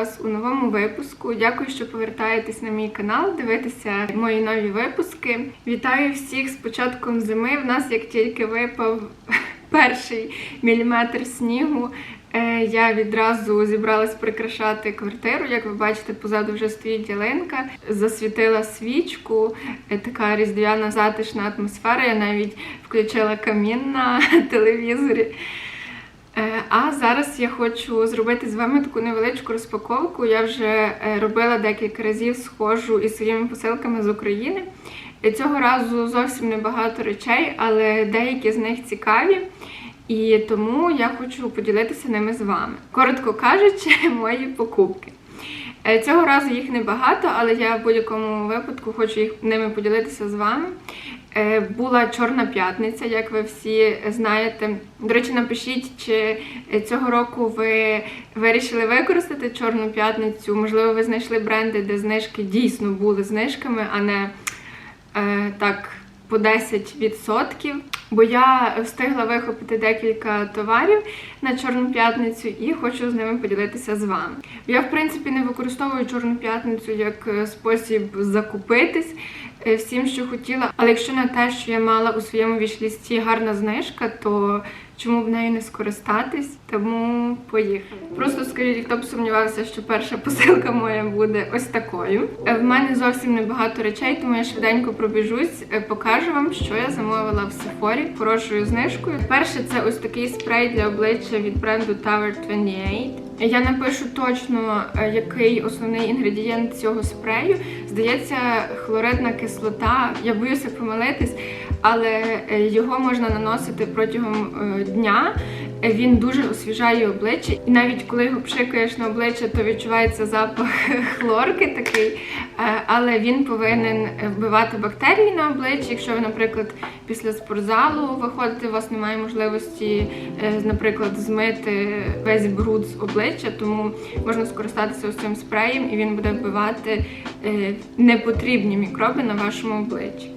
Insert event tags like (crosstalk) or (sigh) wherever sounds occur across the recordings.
вас у новому випуску. Дякую, що повертаєтесь на мій канал, дивитеся мої нові випуски. Вітаю всіх з початком зими. В нас як тільки випав (laughs) перший міліметр снігу. е, Я відразу зібралась прикрашати квартиру. Як ви бачите, позаду вже стоїть ялинка, засвітила свічку, е, така різдвяна затишна атмосфера. Я навіть включила камін на (laughs) телевізорі. Е, А зараз я хочу зробити з вами таку невеличку розпаковку. Я вже е, робила декілька разів схожу із своїми посилками з України. Цього разу зовсім небагато речей, але деякі з них цікаві. І тому я хочу поділитися ними з вами. Коротко кажучи, (laughs) мої покупки. Е, Цього разу їх небагато, але я в будь-якому випадку хочу їх ними поділитися з вами. Е, Була Чорна п'ятниця, як ви всі знаєте. До речі, напишіть, чи цього року ви вирішили використати Чорну п'ятницю. Можливо, ви знайшли бренди, де знижки дійсно були знижками, а не е, так по 10%. Бо я встигла вихопити декілька товарів на Чорну п'ятницю і хочу з ними поділитися з вами. Я, в принципі, не використовую Чорну п'ятницю як е, спосіб закупитись е, всім, що хотіла. Але якщо на те, що я мала у своєму вішлісті гарна знижка, то чому б нею не скористатись? Тому поїхали. Просто скажіть, хто б сумнівався, що перша посилка моя буде ось такою. Е, В мене зовсім небагато речей, тому я швиденько пробіжусь, е, покажу вам, що я замовила в Sephora хорошою знижкою. Перше, це ось такий спрей для обличчя від бренду Tower 28. Я напишу точно, е, який основний інгредієнт цього спрею. Здається, хлоридна кислота. Я боюся помилитись, але е, його можна наносити протягом е, дня. Він дуже освіжає обличчя, і навіть коли його пшикаєш на обличчя, то відчувається запах (laughs) хлорки такий. Е, Але він повинен вбивати бактерії на обличчі. Якщо ви, наприклад, після спортзалу виходите, у вас немає можливості, наприклад, змити весь бруд з обличчя, тому можна скористатися ось цим спреєм, і він буде вбивати непотрібні мікроби на вашому обличчі.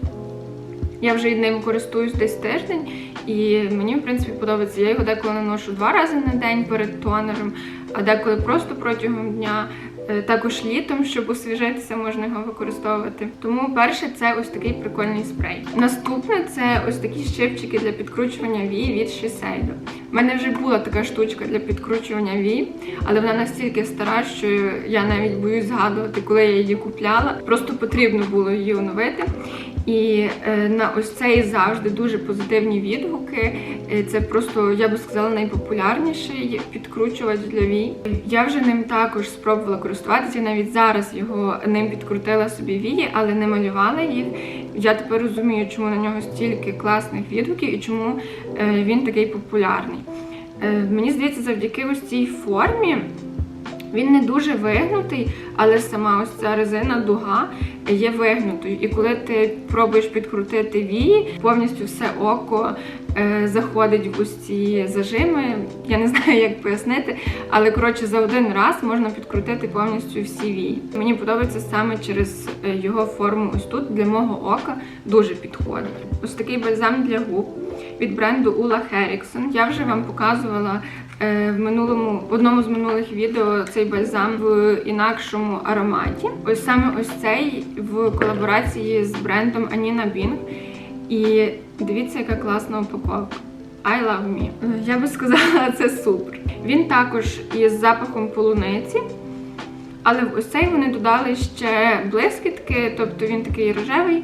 Я вже ним користуюсь десь тиждень, і мені в принципі подобається. Я його деколи наношу два рази на день перед тонером, а деколи просто протягом дня. Е, Також літом, щоб освіжитися, можна його використовувати. Тому перше це ось такий прикольний спрей. Наступне це ось такі щипчики для підкручування вій від Shiseido. У мене вже була така штучка для підкручування вій, але вона настільки стара, що я навіть боюсь згадувати, коли я її купляла. Просто потрібно було її оновити. І е, на ось цей завжди дуже позитивні відгуки. Е, Це просто, я би сказала, найпопулярніший підкручувач для вій. Я вже ним також спробувала користуватися. Навіть зараз його ним підкрутила собі вії, але не малювала їх. Я тепер розумію, чому на нього стільки класних відгуків і чому е, він такий популярний. Мені здається, завдяки ось цій формі. Він не дуже вигнутий, але сама ось ця резина дуга є вигнутою. І коли ти пробуєш підкрутити вії, повністю все око е, заходить в ці зажими. Я не (laughs) знаю, як пояснити, але коротше за один раз можна підкрутити повністю всі вії. Мені подобається саме через е, його форму ось тут для мого ока дуже підходить. Ось такий бальзам для губ від бренду Ulla Henriksen. Я вже вам показувала е, в минулому в одному з минулих відео цей бальзам в інакшому ароматі. Ось саме ось цей в колаборації з брендом Anina Bing. І дивіться, яка класна упаковка. I love me. Я би сказала, (laughs) це супер. Він також із запахом полуниці. Але в ось цей вони додали ще блискітки, тобто він такий рожевий.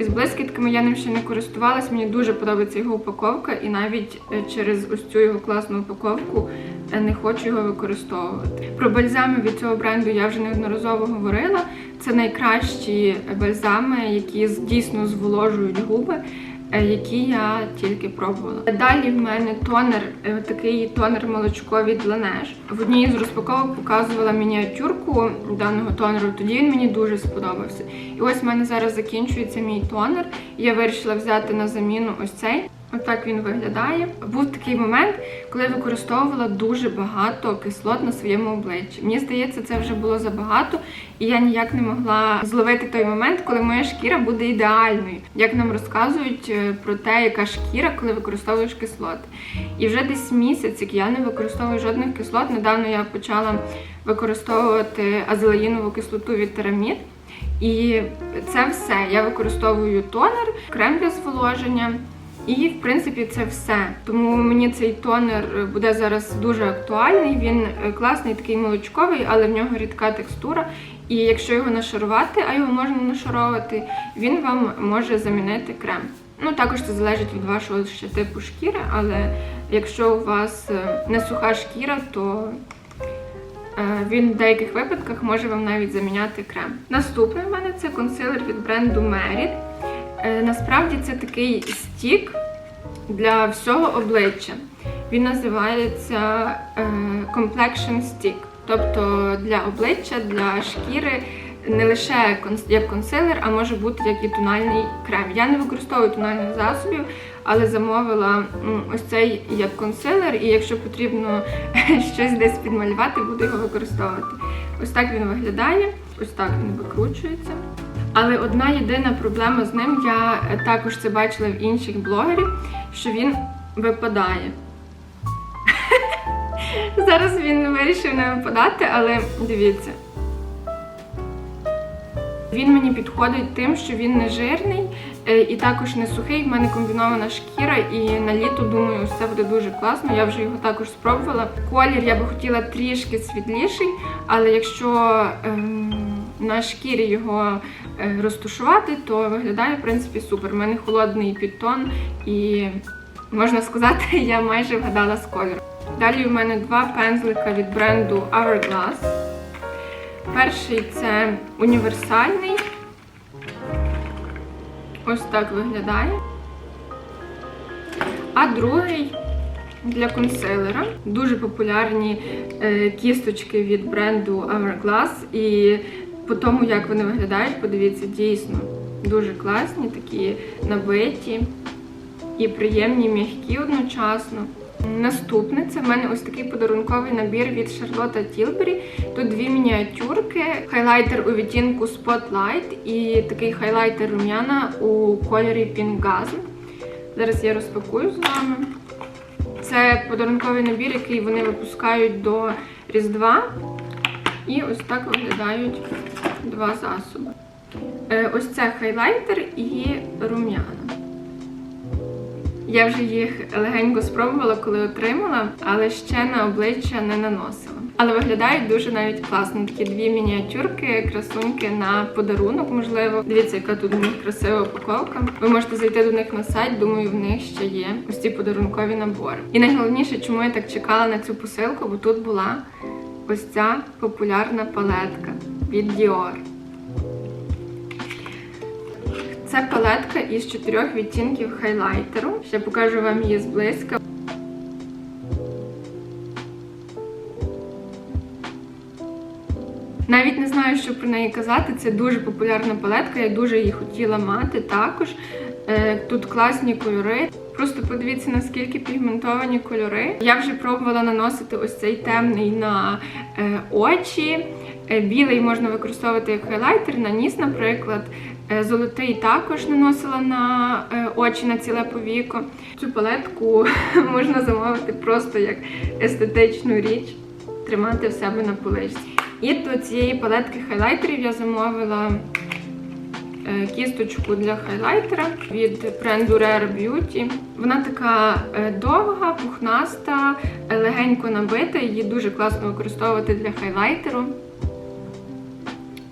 Із блискітками я ним ще не користувалась, мені дуже подобається його упаковка, і навіть е, через ось цю його класну упаковку е, не хочу його використовувати. Про бальзами від цього бренду я вже неодноразово говорила. Це найкращі бальзами, які дійсно зволожують губи. Е, Які я тільки пробувала. Далі в мене тонер, е, такий тонер молочко від Laneige. В одній з розпаковок показувала мініатюрку даного тонеру. Тоді він мені дуже сподобався. І ось в мене зараз закінчується мій тонер. І я вирішила взяти на заміну ось цей. Отак він виглядає. Був такий момент, коли я використовувала дуже багато кислот на своєму обличчі. Мені здається, це вже було забагато, і я ніяк не могла зловити той момент, коли моя шкіра буде ідеальною. Як нам розказують е, про те, яка шкіра, коли використовуєш кислоти. І вже десь місяць, як я не використовую жодних кислот. Недавно я почала використовувати азелаїнову кислоту від Терамід. І це все. Я використовую тонер, крем для зволоження. І, в принципі, це все. Тому мені цей тонер буде зараз дуже актуальний. Він е, класний, такий молочковий, але в нього рідка текстура. І якщо його нашарувати, а його можна нашаровувати, він вам може замінити крем. Ну, також це залежить від вашого ще типу шкіри, але якщо у вас е, не суха шкіра, то Е, Він в деяких випадках може вам навіть заміняти крем. Наступний в мене це консилер від бренду Merit. Е, Насправді це такий стік для всього обличчя. Він називається е, Complexion Stick. Тобто для обличчя, для шкіри не лише як консилер, а може бути як і тональний крем. Я не використовую тональних засобів, але замовила ось цей як консилер, і якщо потрібно (laughs) щось десь підмалювати, буду його використовувати. Ось так він виглядає, ось так він викручується. Але одна єдина проблема з ним, я також це бачила в інших блогерів, що він випадає. (laughs) Зараз він вирішив не випадати, але дивіться. Він мені підходить тим, що він не жирний е, і також не сухий. В мене комбінована шкіра, і на літо думаю, все буде дуже класно. Я вже його також спробувала. Колір я би хотіла трішки світліший, але якщо ем, на шкірі його розтушувати, то виглядає в принципі супер. У мене холодний підтон, і можна сказати, (laughs) я майже вгадала з кольору. Далі в мене два пензлика від бренду Hourglass. Перший це універсальний. Ось так виглядає. А другий для консилера. Дуже популярні е, кісточки від бренду Hourglass. І по тому, як вони виглядають, подивіться, дійсно дуже класні, такі набиті і приємні, м'які одночасно. Наступне це в мене ось такий подарунковий набір від Шарлотта Тілбері. Тут дві мініатюрки, хайлайтер у відтінку Spotlight і такий хайлайтер рум'яна у кольорі Pingasm. Зараз я розпакую з вами. Це подарунковий набір, який вони випускають до Різдва. І ось так виглядають два засоби. Е, Ось це хайлайтер і рум'яна. Я вже їх легенько спробувала, коли отримала, але ще на обличчя не наносила. Але виглядають дуже навіть класно. Такі дві мініатюрки, красуньки на подарунок, можливо. Дивіться, яка тут у них красива упаковка. Ви можете зайти до них на сайт, думаю, в них ще є ось ці подарункові набори. І найголовніше, чому я так чекала на цю посилку, бо тут була ось ця популярна палетка від Dior. Це палетка із чотирьох відтінків хайлайтеру. Ще покажу вам її зблизька. Навіть не знаю, що про неї казати. Це дуже популярна палетка, я дуже її хотіла мати також. Е, Тут класні кольори. Просто подивіться, наскільки пігментовані кольори. Я вже пробувала наносити ось цей темний на е, очі. Е, Білий можна використовувати як хайлайтер, на ніс, наприклад. Е, Золотий також наносила на очі на ціле повіко. Цю палетку (laughs) можна замовити просто як естетичну річ, тримати в себе на поличці. І до цієї палетки хайлайтерів я замовила кісточку для хайлайтера від бренду Rare Beauty. Вона така е, довга, пухнаста, е, легенько набита, її дуже класно використовувати для хайлайтеру.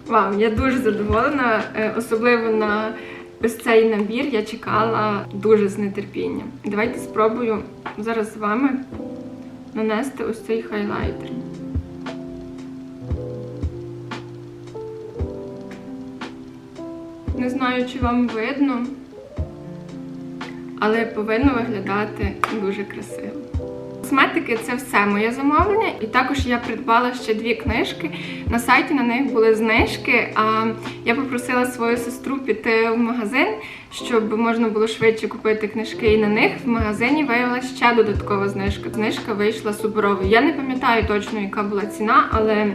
Вау, я дуже задоволена, е, особливо на ось цей набір я чекала дуже з нетерпінням. Давайте спробую зараз з вами нанести ось цей хайлайтер. Не знаю, чи вам видно, але повинно виглядати дуже красиво. Косметики це все моє замовлення, і також я придбала ще дві книжки. На сайті на них були знижки. А я попросила свою сестру піти в магазин, щоб можна було швидше купити книжки. І на них в магазині виявилася ще додаткова знижка. Знижка вийшла суперовою. Я не пам'ятаю точно, яка була ціна, але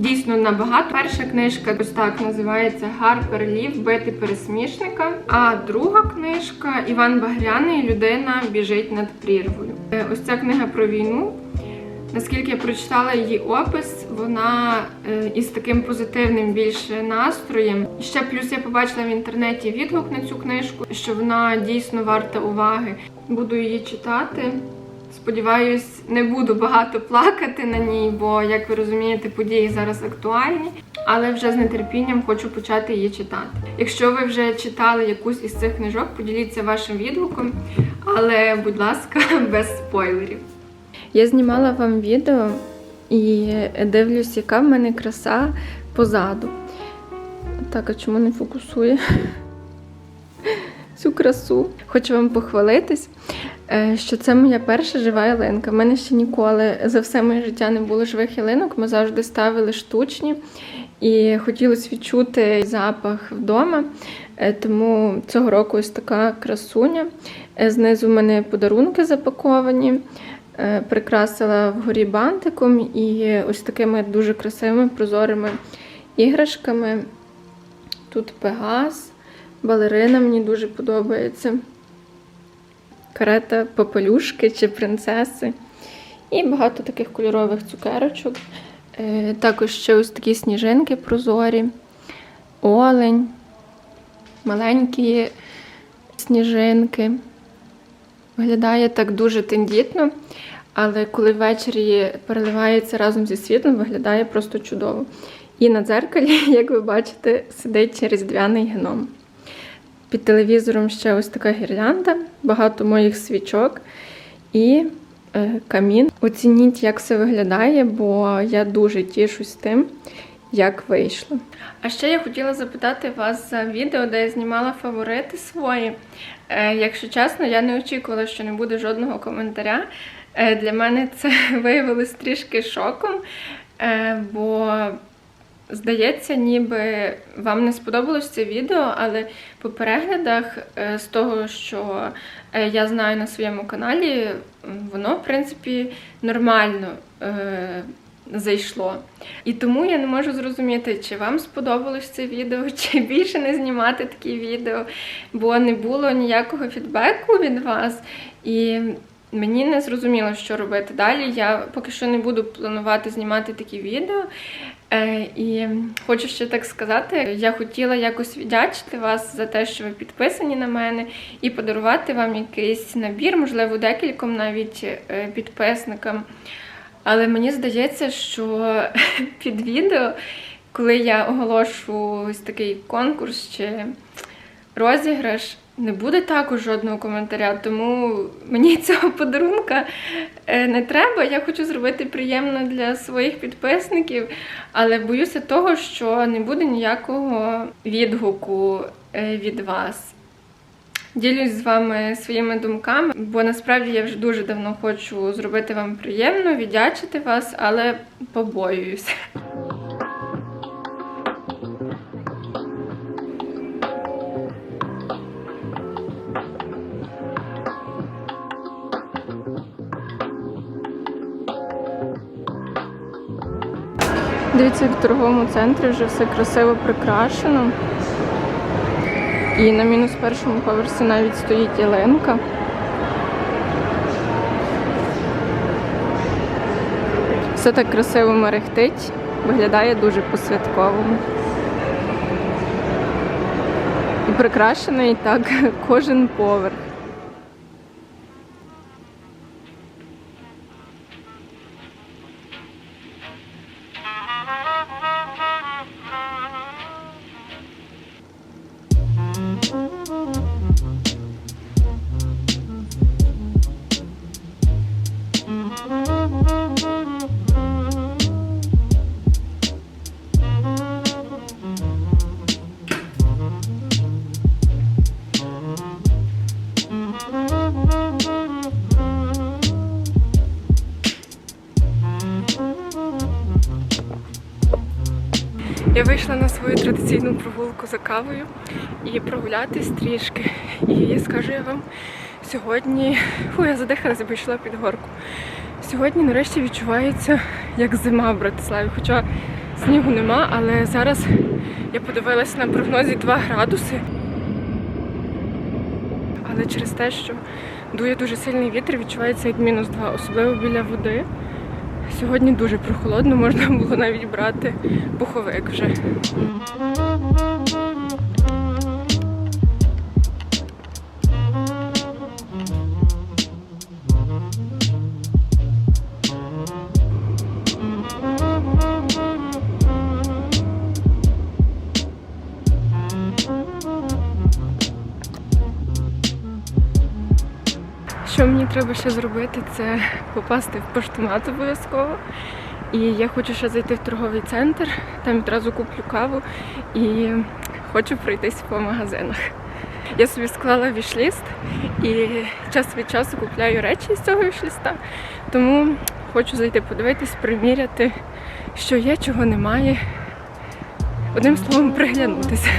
Дійсно набагато. Перша книжка ось так називається Гарпер Лі Вбити пересмішника. А друга книжка Іван Багряний Людина біжить над прірвою. Е, Ось ця книга про війну. Наскільки я прочитала її опис, вона е, із таким позитивним більше настроєм. Ще плюс я побачила в інтернеті відгук на цю книжку, що вона дійсно варта уваги. Буду її читати. Сподіваюсь, не буду багато плакати на ній, бо, як ви розумієте, події зараз актуальні, але вже з нетерпінням хочу почати її читати. Якщо ви вже читали якусь із цих книжок, поділіться вашим відгуком, але, будь ласка, (laughs) без спойлерів. Я знімала вам відео і дивлюсь, яка в мене краса позаду. Так, а чому не фокусує? Цю красу. Хочу вам похвалитись, е, що це моя перша жива ялинка. У мене ще ніколи за все моє життя не було живих ялинок. Ми завжди ставили штучні і хотілося відчути запах вдома. Е, Тому цього року ось така красуня. Е, Знизу в мене подарунки запаковані. Прикрасила вгорі бантиком і ось такими дуже красивими прозорими іграшками. Тут пегас, балерина мені дуже подобається. Карета попелюшки чи принцеси. І багато таких кольорових цукерочок. Е, Також ще ось такі сніжинки прозорі, олень, маленькі сніжинки. Виглядає так дуже тендітно, але коли ввечері переливається разом зі світлом, виглядає просто чудово. І на дзеркалі, (laughs) як ви бачите, сидить різдвяний гном. Під телевізором ще ось така гірлянда, багато моїх свічок і е, камін. Оцініть, як це виглядає, бо я дуже тішусь тим, як вийшло. А ще я хотіла запитати вас за відео, де я знімала фаворити свої. Е, якщо чесно, я не очікувала, що не буде жодного коментаря. Е, Для мене це (laughs) виявилось трішки шоком, бо здається, ніби вам не сподобалось це відео, але по переглядах е, з того, що е, я знаю на своєму каналі, воно, в принципі, нормально е, зайшло. І тому я не можу зрозуміти, чи вам сподобалось це відео, (laughs) чи більше не знімати такі відео, бо не було ніякого фідбеку від вас. І мені не зрозуміло, що робити далі. Я поки що не буду планувати знімати такі відео. Е, і хочу ще так сказати, я хотіла якось віддячити вас за те, що ви підписані на мене, і подарувати вам якийсь набір, можливо, декільком навіть е, підписникам. Але мені здається, що (laughs) під відео, коли я оголошу ось такий конкурс чи розіграш, не буде також жодного коментаря, тому мені (laughs) цього подарунка е, не треба. Я хочу зробити приємно для своїх підписників, але боюся того, що не буде ніякого відгуку е, від вас. Ділюсь з вами своїми думками, бо насправді я вже дуже давно хочу зробити вам приємно, віддячити вас, але побоююся. Дивіться, як в торговому центрі вже все красиво прикрашено. І на мінус першому поверсі навіть стоїть ялинка. Все так красиво мерехтить, виглядає дуже по-святковому. І прикрашений так (laughs) кожен поверх. Я вийшла на свою традиційну прогулку за кавою і прогулятись трішки. І скажу я вам, сьогодні фу, я задихалася, бо йшла під горку. Сьогодні нарешті відчувається як зима в Братиславі. Хоча снігу нема, але зараз я подивилася на прогнозі 2 градуси. Але через те, що дує дуже сильний вітер, відчувається як мінус 2, особливо біля води. Сьогодні дуже прохолодно, можна було навіть брати пуховик вже. Ще зробити, це попасти в поштомат обов'язково. І я хочу ще зайти в торговий центр, там відразу куплю каву і хочу пройтись по магазинах. Я собі склала вішліст і час від часу купляю речі з цього вішліста. Тому хочу зайти подивитись, приміряти, що є, чого немає. Одним словом, приглянутися.